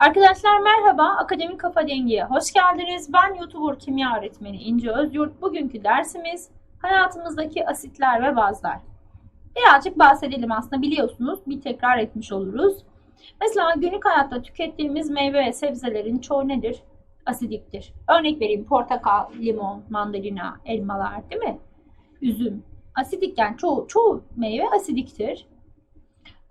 Arkadaşlar merhaba, Akademik Kafa Dengi'ye hoş geldiniz. Ben YouTuber kimya öğretmeni İnce Özyurt. Bugünkü dersimiz hayatımızdaki asitler ve bazlar. Birazcık bahsedelim aslında biliyorsunuz, bir tekrar etmiş oluruz. Mesela günlük hayatta tükettiğimiz meyve ve sebzelerin çoğu nedir? Asidiktir. Örnek vereyim portakal, limon, mandalina, elmalar değil mi? Üzüm. Asidik yani çoğu, çoğu meyve asidiktir.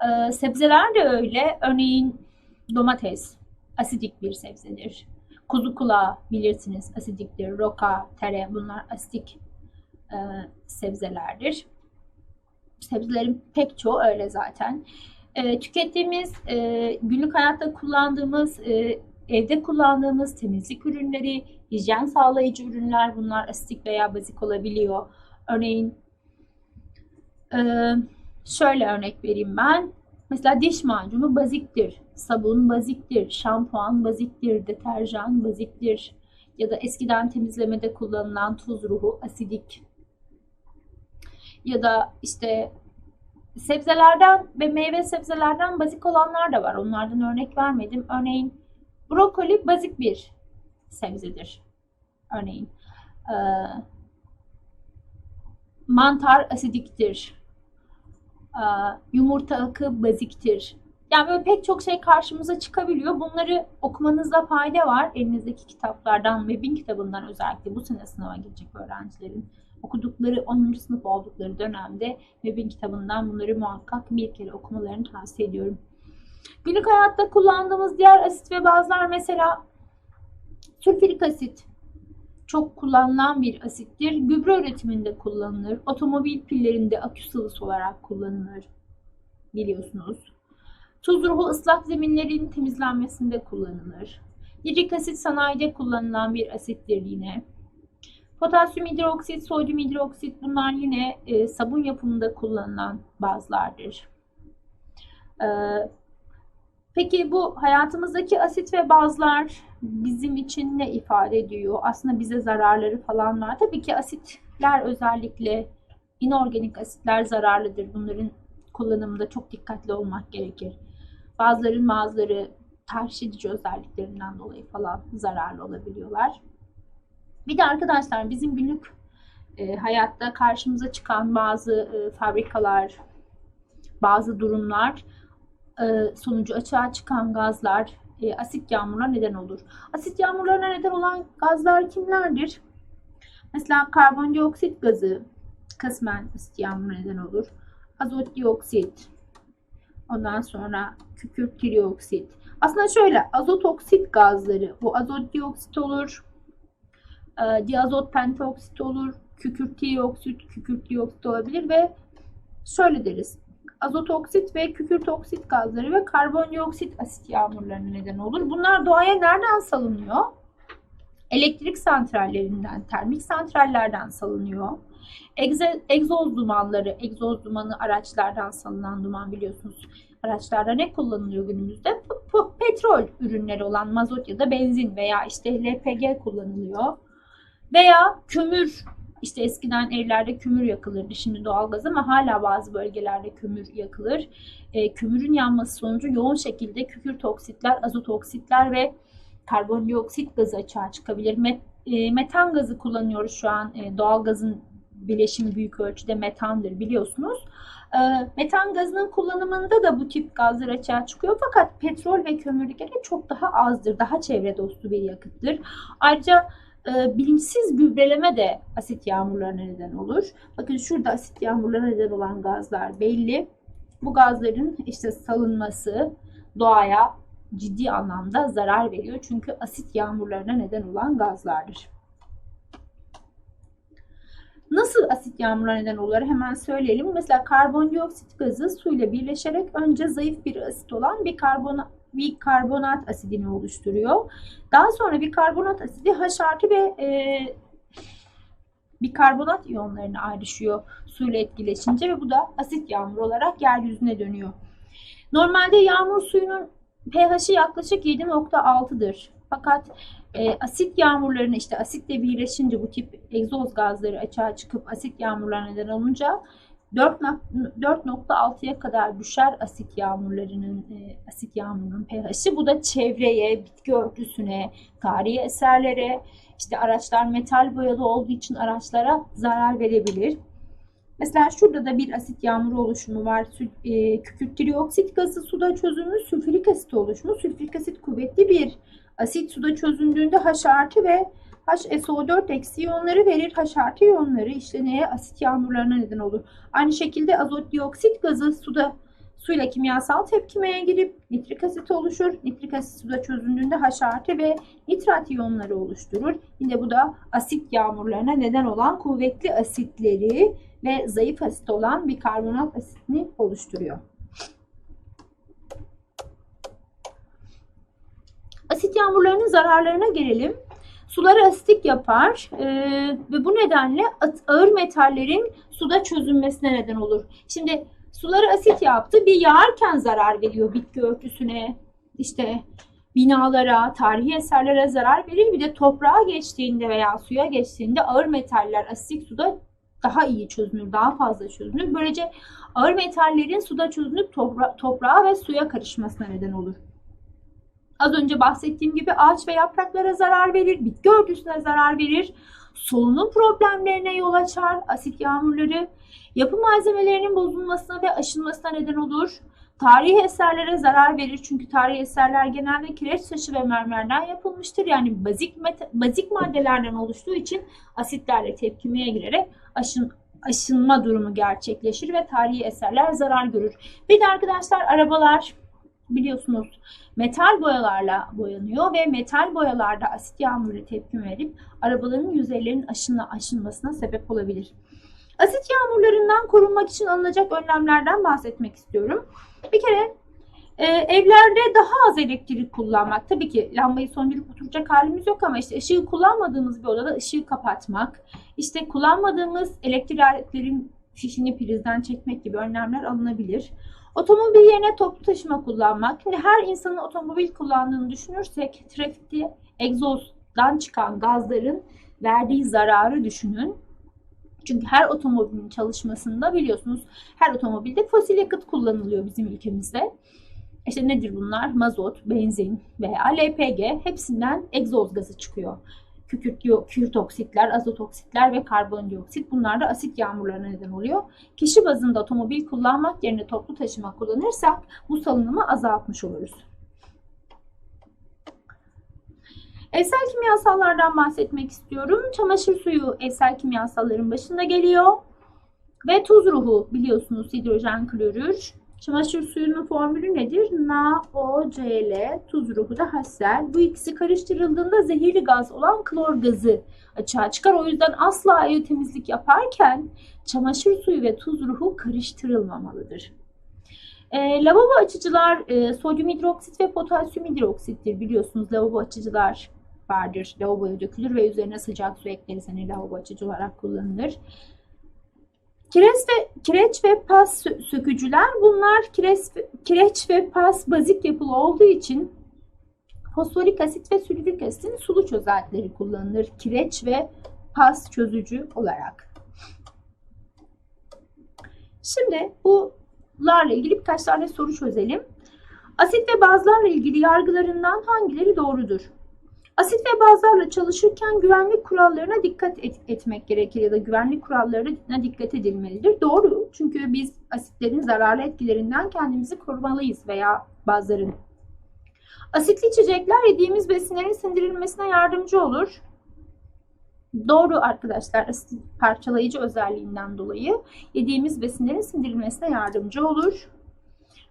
Ee, sebzeler de öyle. Örneğin domates asidik bir sebzedir. Kuzu kulağı bilirsiniz asidiktir. Roka, tere bunlar asidik e, sebzelerdir. Sebzelerin pek çoğu öyle zaten. E, tükettiğimiz, e, günlük hayatta kullandığımız, e, evde kullandığımız temizlik ürünleri, hijyen sağlayıcı ürünler bunlar asidik veya bazik olabiliyor. Örneğin e, şöyle örnek vereyim ben. Mesela diş macunu baziktir, sabun baziktir, şampuan baziktir, deterjan baziktir ya da eskiden temizlemede kullanılan tuz ruhu asidik. Ya da işte sebzelerden ve meyve sebzelerden bazik olanlar da var. Onlardan örnek vermedim. Örneğin brokoli bazik bir sebzedir. Örneğin mantar asidiktir. E, yumurta akı baziktir. Yani böyle pek çok şey karşımıza çıkabiliyor. Bunları okumanızda fayda var. Elinizdeki kitaplardan ve kitabından özellikle bu sene sınava girecek öğrencilerin okudukları 10. sınıf oldukları dönemde Web'in kitabından bunları muhakkak bir kere okumalarını tavsiye ediyorum. Günlük hayatta kullandığımız diğer asit ve bazlar mesela sülfürik asit çok kullanılan bir asittir. Gübre üretiminde kullanılır. Otomobil pillerinde akü sıvısı olarak kullanılır. Biliyorsunuz. Tuz ruhu ıslak zeminlerin temizlenmesinde kullanılır. Nitrik asit sanayide kullanılan bir asittir yine. Potasyum hidroksit, sodyum hidroksit bunlar yine e, sabun yapımında kullanılan bazlardır. E, peki bu hayatımızdaki asit ve bazlar bizim için ne ifade ediyor? Aslında bize zararları falan var. Tabii ki asitler özellikle inorganik asitler zararlıdır. Bunların kullanımında çok dikkatli olmak gerekir. Bazıların bazıları tahriş edici özelliklerinden dolayı falan zararlı olabiliyorlar. Bir de arkadaşlar bizim günlük e, hayatta karşımıza çıkan bazı e, fabrikalar, bazı durumlar e, sonucu açığa çıkan gazlar, e, asit yağmuruna neden olur. Asit yağmurlarına neden olan gazlar kimlerdir? Mesela karbondioksit gazı kısmen asit yağmuruna neden olur. Azot dioksit, ondan sonra kükürt trioksit. Aslında şöyle azot oksit gazları, bu azot dioksit olur, e, diazot pentaoksit olur, kükürt dioksit, kükürt dioksit olabilir ve şöyle deriz. Azot oksit ve kükürt oksit gazları ve karbondioksit asit yağmurlarına neden olur. Bunlar doğaya nereden salınıyor? Elektrik santrallerinden, termik santrallerden salınıyor. Egze, egzoz dumanları, egzoz dumanı araçlardan salınan duman biliyorsunuz. Araçlarda ne kullanılıyor günümüzde? Petrol ürünleri olan mazot ya da benzin veya işte LPG kullanılıyor. Veya kömür işte eskiden evlerde kömür yakılırdı şimdi doğalgaz ama hala bazı bölgelerde kömür yakılır. E, kömürün yanması sonucu yoğun şekilde kükürt oksitler, azot oksitler ve karbondioksit gazı açığa çıkabilir. Met, e, metan gazı kullanıyoruz şu an. E, doğalgazın bileşimi büyük ölçüde metandır biliyorsunuz. E, metan gazının kullanımında da bu tip gazlar açığa çıkıyor fakat petrol ve kömür göre çok daha azdır. Daha çevre dostu bir yakıttır. Ayrıca e, bilinçsiz gübreleme de asit yağmurlarına neden olur. Bakın şurada asit yağmurlarına neden olan gazlar belli. Bu gazların işte salınması doğaya ciddi anlamda zarar veriyor. Çünkü asit yağmurlarına neden olan gazlardır. Nasıl asit yağmurlarına neden olur hemen söyleyelim. Mesela karbondioksit gazı suyla birleşerek önce zayıf bir asit olan bir karbon bir karbonat asidini oluşturuyor. Daha sonra bir karbonat asidi H artı ve e, bir karbonat iyonlarına ayrışıyor suyla etkileşince ve bu da asit yağmur olarak yeryüzüne dönüyor. Normalde yağmur suyunun pH'i yaklaşık 7.6'dır. Fakat e, asit yağmurlarını işte asitle birleşince bu tip egzoz gazları açığa çıkıp asit yağmurlarına neden olunca 4.6'ya kadar düşer asit yağmurlarının e, asit yağmurunun pH'i. Bu da çevreye, bitki örtüsüne, tarihi eserlere, işte araçlar metal boyalı olduğu için araçlara zarar verebilir. Mesela şurada da bir asit yağmuru oluşumu var. E, kükürt trioksit gazı suda çözülmüş sülfürik asit oluşumu. Sülfürik asit kuvvetli bir asit suda çözündüğünde H artı ve HSO4 eksi iyonları verir. H artı iyonları işte neye? Asit yağmurlarına neden olur. Aynı şekilde azot dioksit gazı suda suyla kimyasal tepkimeye girip nitrik asit oluşur. Nitrik asit suda çözündüğünde H artı ve nitrat iyonları oluşturur. Yine bu da asit yağmurlarına neden olan kuvvetli asitleri ve zayıf asit olan bir karbonat asitini oluşturuyor. Asit yağmurlarının zararlarına gelelim. Suları asitik yapar eee, ve bu nedenle ağır metallerin suda çözünmesine neden olur. Şimdi suları asit yaptı bir yağarken zarar veriyor bitki örtüsüne, işte binalara, tarihi eserlere zarar verir. Bir de toprağa geçtiğinde veya suya geçtiğinde ağır metaller asitik suda daha iyi çözünür, daha fazla çözünür. Böylece ağır metallerin suda çözünüp topra- toprağa ve suya karışmasına neden olur. Az önce bahsettiğim gibi ağaç ve yapraklara zarar verir, bitki örtüsüne zarar verir, solunum problemlerine yol açar asit yağmurları, yapı malzemelerinin bozulmasına ve aşınmasına neden olur. Tarihi eserlere zarar verir çünkü tarihi eserler genelde kireç taşı ve mermerden yapılmıştır. Yani bazik bazik maddelerden oluştuğu için asitlerle tepkimeye girerek aşın aşınma durumu gerçekleşir ve tarihi eserler zarar görür. Bir de arkadaşlar arabalar biliyorsunuz metal boyalarla boyanıyor ve metal boyalarda asit yağmuru tepki verip arabaların yüzeylerinin aşınla aşınmasına sebep olabilir. Asit yağmurlarından korunmak için alınacak önlemlerden bahsetmek istiyorum. Bir kere e, evlerde daha az elektrik kullanmak. Tabii ki lambayı söndürüp oturacak halimiz yok ama işte ışığı kullanmadığımız bir odada ışığı kapatmak, işte kullanmadığımız elektrik aletlerin fişini prizden çekmek gibi önlemler alınabilir. Otomobil yerine toplu taşıma kullanmak. Şimdi her insanın otomobil kullandığını düşünürsek trafikte egzozdan çıkan gazların verdiği zararı düşünün. Çünkü her otomobilin çalışmasında biliyorsunuz her otomobilde fosil yakıt kullanılıyor bizim ülkemizde. İşte nedir bunlar? Mazot, benzin veya LPG hepsinden egzoz gazı çıkıyor. Kükürt, kükürt oksitler, azot oksitler ve karbondioksit bunlar da asit yağmurlarına neden oluyor. Kişi bazında otomobil kullanmak yerine toplu taşıma kullanırsak bu salınımı azaltmış oluruz. Evsel kimyasallardan bahsetmek istiyorum. Çamaşır suyu evsel kimyasalların başında geliyor. Ve tuz ruhu biliyorsunuz hidrojen klorür. Çamaşır suyunun formülü nedir? NaOCl, tuz ruhu da HCl. Bu ikisi karıştırıldığında zehirli gaz olan klor gazı açığa çıkar. O yüzden asla ev temizlik yaparken çamaşır suyu ve tuz ruhu karıştırılmamalıdır. E, lavabo açıcılar e, sodyum hidroksit ve potasyum hidroksittir. Biliyorsunuz lavabo açıcılar vardır. Lavaboya dökülür ve üzerine sıcak su ekleriz. Hani lavabo açıcı olarak kullanılır. Kireç ve kireç ve pas sö- sökücüler bunlar kireç, kireç ve pas bazik yapılı olduğu için fosforik asit ve sülfürik asitin sulu çözeltileri kullanılır. Kireç ve pas çözücü olarak. Şimdi bularla ilgili birkaç tane soru çözelim. Asit ve bazlarla ilgili yargılarından hangileri doğrudur? Asit ve bazlarla çalışırken güvenlik kurallarına dikkat et- etmek gerekir ya da güvenlik kurallarına dikkat edilmelidir. Doğru. Çünkü biz asitlerin zararlı etkilerinden kendimizi korumalıyız veya bazların. Asitli içecekler yediğimiz besinlerin sindirilmesine yardımcı olur. Doğru arkadaşlar. Asit parçalayıcı özelliğinden dolayı yediğimiz besinlerin sindirilmesine yardımcı olur.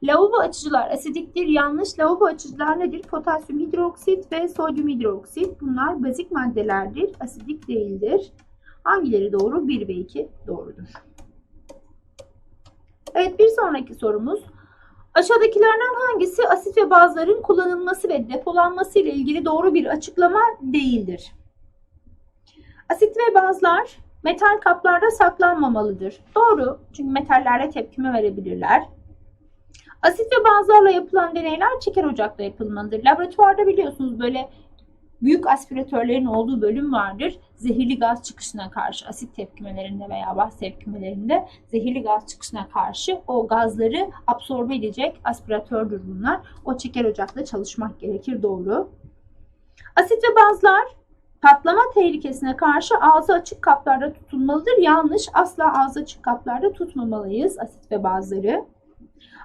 Lavabo açıcılar asidiktir. Yanlış. Lavabo açıcılar nedir? Potasyum hidroksit ve sodyum hidroksit. Bunlar bazik maddelerdir. Asidik değildir. Hangileri doğru? 1 ve 2 doğrudur. Evet bir sonraki sorumuz. Aşağıdakilerden hangisi asit ve bazların kullanılması ve depolanması ile ilgili doğru bir açıklama değildir? Asit ve bazlar metal kaplarda saklanmamalıdır. Doğru. Çünkü metallerle tepkime verebilirler. Asit ve bazlarla yapılan deneyler çeker ocakta yapılmalıdır. Laboratuvarda biliyorsunuz böyle büyük aspiratörlerin olduğu bölüm vardır. Zehirli gaz çıkışına karşı asit tepkimelerinde veya baz tepkimelerinde zehirli gaz çıkışına karşı o gazları absorbe edecek aspiratördür bunlar. O çeker ocakla çalışmak gerekir doğru. Asit ve bazlar patlama tehlikesine karşı ağzı açık kaplarda tutulmalıdır. Yanlış asla ağzı açık kaplarda tutmamalıyız asit ve bazları.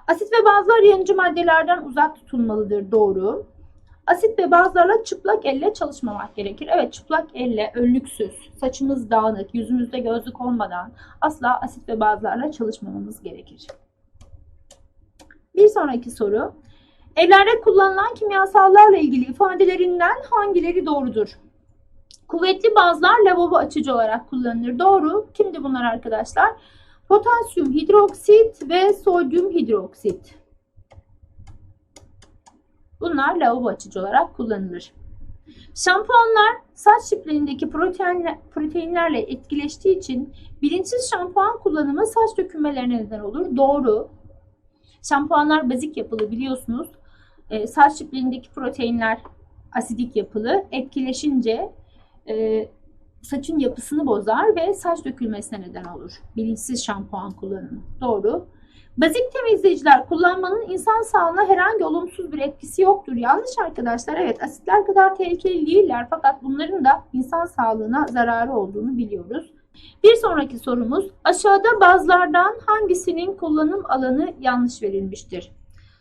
Asit ve bazlar yanıcı maddelerden uzak tutulmalıdır. Doğru. Asit ve bazlarla çıplak elle çalışmamak gerekir. Evet çıplak elle önlüksüz, saçımız dağınık, yüzümüzde gözlük olmadan asla asit ve bazlarla çalışmamamız gerekir. Bir sonraki soru. Evlerde kullanılan kimyasallarla ilgili ifadelerinden hangileri doğrudur? Kuvvetli bazlar lavabo açıcı olarak kullanılır. Doğru. Kimdi bunlar arkadaşlar? Potasyum hidroksit ve sodyum hidroksit. Bunlar lavabo açıcı olarak kullanılır. Şampuanlar saç çiftliğindeki proteinler, proteinlerle etkileştiği için bilinçsiz şampuan kullanımı saç dökülmelerine neden olur. Doğru. Şampuanlar bazik yapılı biliyorsunuz. E, saç çiftliğindeki proteinler asidik yapılı. Etkileşince e, saçın yapısını bozar ve saç dökülmesine neden olur. Bilinçsiz şampuan kullanımı. Doğru. Bazik temizleyiciler kullanmanın insan sağlığına herhangi olumsuz bir etkisi yoktur. Yanlış arkadaşlar. Evet asitler kadar tehlikeli değiller fakat bunların da insan sağlığına zararı olduğunu biliyoruz. Bir sonraki sorumuz aşağıda bazlardan hangisinin kullanım alanı yanlış verilmiştir?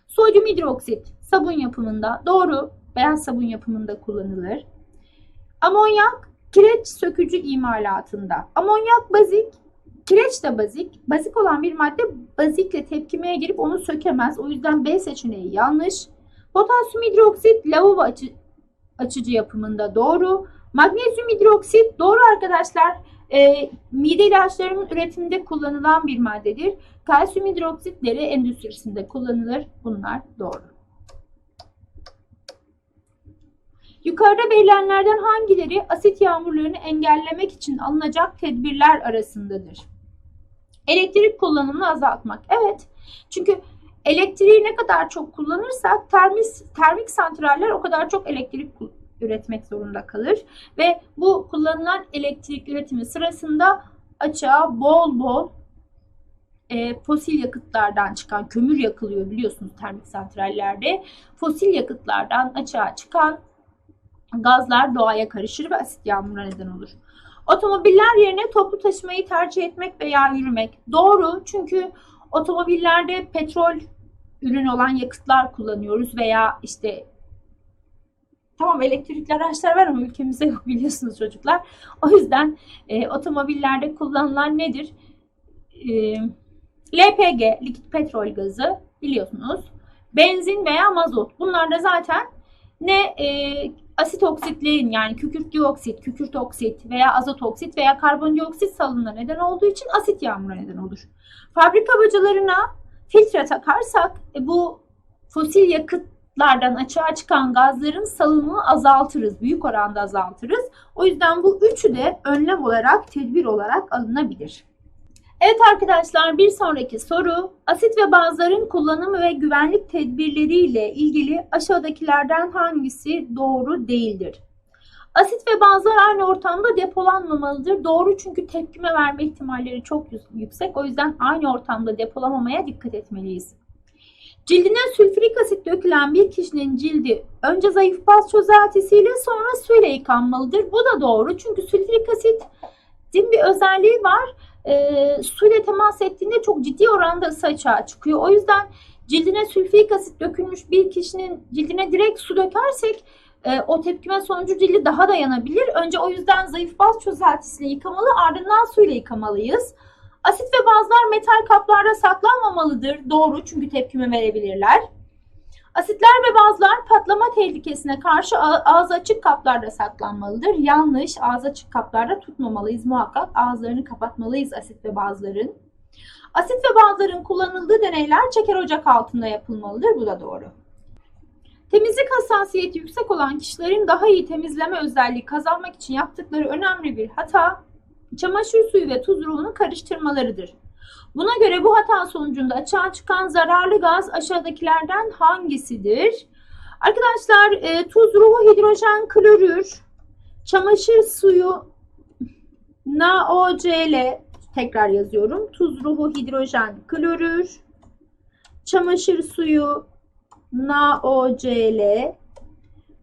Sodyum hidroksit sabun yapımında doğru beyaz sabun yapımında kullanılır. Amonyak kireç sökücü imalatında. Amonyak bazik Kireç de bazik. Bazik olan bir madde bazikle tepkimeye girip onu sökemez. O yüzden B seçeneği yanlış. Potasyum hidroksit lavabo açı, açıcı yapımında doğru. Magnezyum hidroksit doğru arkadaşlar. E, mide ilaçlarının üretiminde kullanılan bir maddedir. Kalsiyum hidroksit deri endüstrisinde kullanılır. Bunlar doğru. Yukarıda verilenlerden hangileri asit yağmurlarını engellemek için alınacak tedbirler arasındadır? Elektrik kullanımını azaltmak. Evet. Çünkü elektriği ne kadar çok kullanırsak termik, termik santraller o kadar çok elektrik üretmek zorunda kalır. Ve bu kullanılan elektrik üretimi sırasında açığa bol bol e, fosil yakıtlardan çıkan kömür yakılıyor biliyorsunuz termik santrallerde. Fosil yakıtlardan açığa çıkan gazlar doğaya karışır ve asit yağmuruna neden olur. Otomobiller yerine toplu taşımayı tercih etmek veya yürümek. Doğru çünkü otomobillerde petrol ürün olan yakıtlar kullanıyoruz veya işte tamam elektrikli araçlar var ama ülkemizde yok biliyorsunuz çocuklar. O yüzden e, otomobillerde kullanılan nedir? E, LPG, likit petrol gazı biliyorsunuz. Benzin veya mazot. Bunlar da zaten ne e, asit oksitlerin yani kükürt dioksit, kükürt oksit veya azot oksit veya karbondioksit salınımına neden olduğu için asit yağmuruna neden olur. Fabrika bacalarına filtre takarsak e, bu fosil yakıtlardan açığa çıkan gazların salınımını azaltırız. Büyük oranda azaltırız. O yüzden bu üçü de önlem olarak, tedbir olarak alınabilir. Evet arkadaşlar bir sonraki soru asit ve bazların kullanımı ve güvenlik tedbirleriyle ilgili aşağıdakilerden hangisi doğru değildir? Asit ve bazlar aynı ortamda depolanmamalıdır. Doğru çünkü tepkime verme ihtimalleri çok yüksek. O yüzden aynı ortamda depolamamaya dikkat etmeliyiz. Cildine sülfürik asit dökülen bir kişinin cildi önce zayıf baz çözeltisiyle sonra suyla yıkanmalıdır. Bu da doğru çünkü sülfürik asitin bir özelliği var e, suyla temas ettiğinde çok ciddi oranda ısı açığa çıkıyor. O yüzden cildine sülfürik asit dökülmüş bir kişinin cildine direkt su dökersek e, o tepkime sonucu cildi daha da yanabilir. Önce o yüzden zayıf baz çözeltisiyle yıkamalı ardından suyla yıkamalıyız. Asit ve bazlar metal kaplarda saklanmamalıdır. Doğru çünkü tepkime verebilirler. Asitler ve bazlar patlama tehlikesine karşı ağzı açık kaplarda saklanmalıdır. Yanlış, ağzı açık kaplarda tutmamalıyız muhakkak. Ağızlarını kapatmalıyız asit ve bazların. Asit ve bazların kullanıldığı deneyler çeker ocak altında yapılmalıdır. Bu da doğru. Temizlik hassasiyeti yüksek olan kişilerin daha iyi temizleme özelliği kazanmak için yaptıkları önemli bir hata, çamaşır suyu ve tuz ruhunu karıştırmalarıdır. Buna göre bu hata sonucunda açığa çıkan zararlı gaz aşağıdakilerden hangisidir? Arkadaşlar e, tuz ruhu hidrojen klorür, çamaşır suyu NaOCl tekrar yazıyorum. Tuz ruhu hidrojen klorür, çamaşır suyu NaOCl.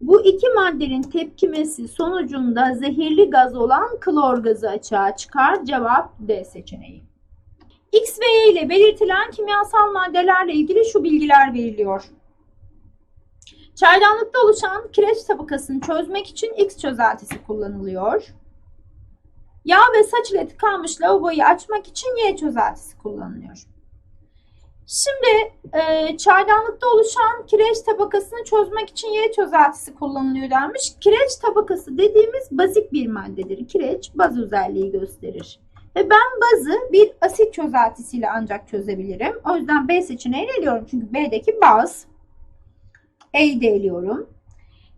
Bu iki maddenin tepkimesi sonucunda zehirli gaz olan klor gazı açığa çıkar. Cevap D seçeneği. X ve Y ile belirtilen kimyasal maddelerle ilgili şu bilgiler veriliyor. Çaydanlıkta oluşan kireç tabakasını çözmek için X çözeltisi kullanılıyor. Yağ ve saç ile tıkanmış lavaboyu açmak için Y çözeltisi kullanılıyor. Şimdi e, çaydanlıkta oluşan kireç tabakasını çözmek için Y çözeltisi kullanılıyor denmiş. Kireç tabakası dediğimiz bazik bir maddedir. Kireç baz özelliği gösterir. Ve ben bazı bir asit çözeltisiyle ancak çözebilirim. O yüzden B seçeneğini eliyorum. Çünkü B'deki baz. E'yi de eliyorum.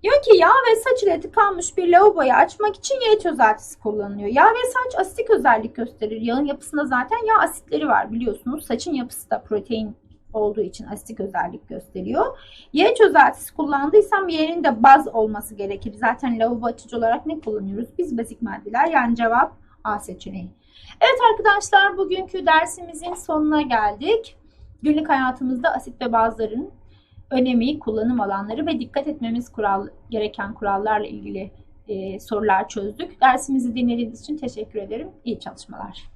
Diyor ki yağ ve saç ile tıkanmış bir lavaboyu açmak için yağ çözeltisi kullanılıyor. Yağ ve saç asitik özellik gösterir. Yağın yapısında zaten yağ asitleri var biliyorsunuz. Saçın yapısı da protein olduğu için asitik özellik gösteriyor. Yağ çözeltisi kullandıysam Y'nin de baz olması gerekir. Zaten lavabo açıcı olarak ne kullanıyoruz? Biz basic maddeler yani cevap A seçeneği. Evet arkadaşlar bugünkü dersimizin sonuna geldik. Günlük hayatımızda asit ve bazların önemi, kullanım alanları ve dikkat etmemiz kural, gereken kurallarla ilgili e, sorular çözdük. Dersimizi dinlediğiniz için teşekkür ederim. İyi çalışmalar.